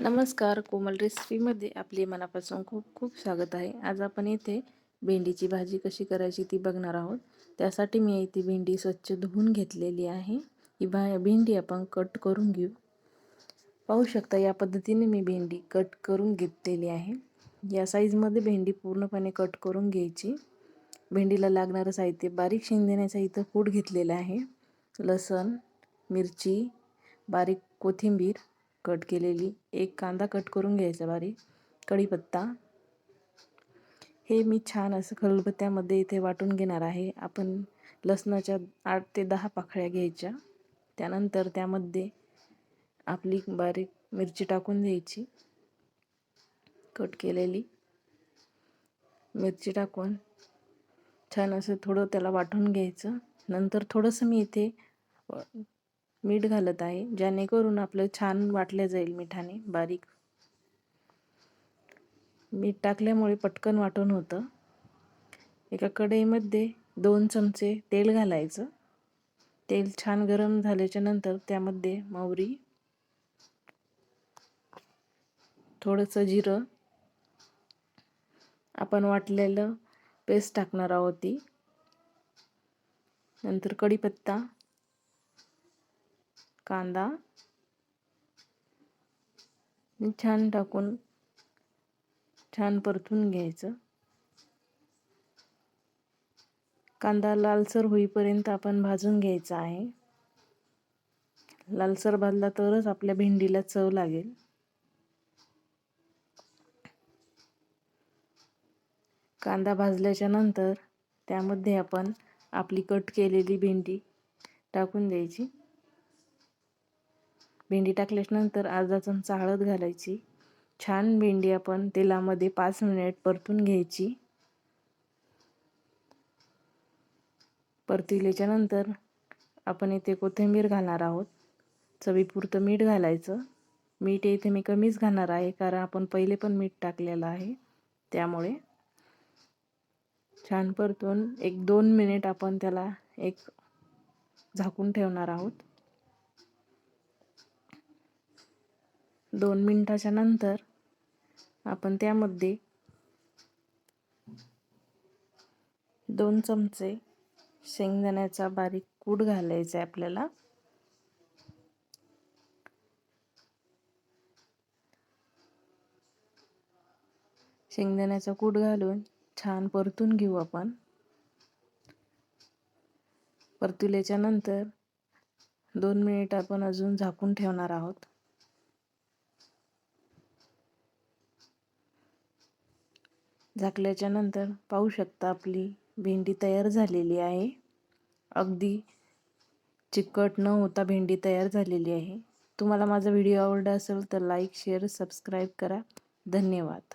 नमस्कार कोमल रेसिपीमध्ये आपले मनापासून खूप खूप स्वागत आहे. आज आपण येथे भेंडीची भाजी कशी करायची ती बघणार आहोत. त्यासाठी मी इथे भेंडी स्वच्छ धुवून घेतलेली आहे. ही भा भेंडी आपण कट करून घेऊ. पाहू शकता या पद्धतीने मी भेंडी कट करून घेतलेली आहे. या साईजमध्ये भेंडी पूर्णपणे कट करून घ्यायची. भेंडीला लागणारं साहित्य बारीक शेंगदाण्याचा इथं कूट घेतलेला आहे. लसण मिरची बारीक कोथिंबीर कट केलेली. एक कांदा कट करून घ्यायचा बारीक. कढीपत्ता. हे मी छान असं खलबत्त्यामध्ये इथे वाटून घेणार आहे. आपण लसणाच्या आठ ते दहा पाखळ्या घ्यायच्या. त्यानंतर त्यामध्ये आपली बारीक मिरची टाकून द्यायची. कट केलेली. मिरची टाकून छान असं थोडं त्याला वाटून घ्यायचं. नंतर थोडंसं मी इथे मीठ घालत आहे जेणेकरून आपलं छान वाटलं जाईल मिठाने बारीक. मीठ टाकल्यामुळे पटकन वाटून होतं. एका कढईमध्ये दोन चमचे तेल घालायचं. तेल छान गरम झाल्याच्यानंतर त्यामध्ये मोहरी थोडंसं जिरं. आपण वाटलेलं पेस्ट टाकणार आहोत ती. नंतर कढीपत्ता. कांदा छान टाकून छान परतून घ्यायचं. कांदा लालसर होईपर्यंत आपण भाजून घ्यायचा आहे. लालसर भाजला तरच आपल्या भेंडीला चव लागेल. कांदा भाजल्याच्या नंतर त्यामध्ये आपण आपली कट केलेली भेंडी टाकून द्यायची. भेंडी टाकल्याच्यानंतर अर्धा चमचा हळद घालायची. छान भेंडी आपण तेलामध्ये पाच मिनिट परतून घ्यायची. परतिल्याच्या नंतर आपण इथे कोथिंबीर घालणार आहोत. चवीपुरतं मीठ घालायचं. मीठ इथे मी कमीच घालणार आहे कारण आपण पहिले पण मीठ टाकलेलं आहे. त्यामुळे छान परतून एक दोन मिनिट आपण त्याला एक झाकून ठेवणार आहोत. दोन मिनटाच्या नंतर आपण त्यामध्ये दोन चमचे शेंगदाण्याचा बारीक कूट घालायचा आहे आपल्याला. शेंगदाण्याचा कूट घालून छान परतून घेऊ आपण. परतुल्याच्या नंतर दोन मिनिट आपण अजून झाकून ठेवणार आहोत. झाकल्याच्या नंतर पाहू शकता आपली भेंडी तयार झालेली आहे. अगदी चिकट न होता भेंडी तयार झालेली आहे. तुम्हाला माझा व्हिडिओ आवडला असेल तर लाईक शेअर सबस्क्राईब करा. धन्यवाद.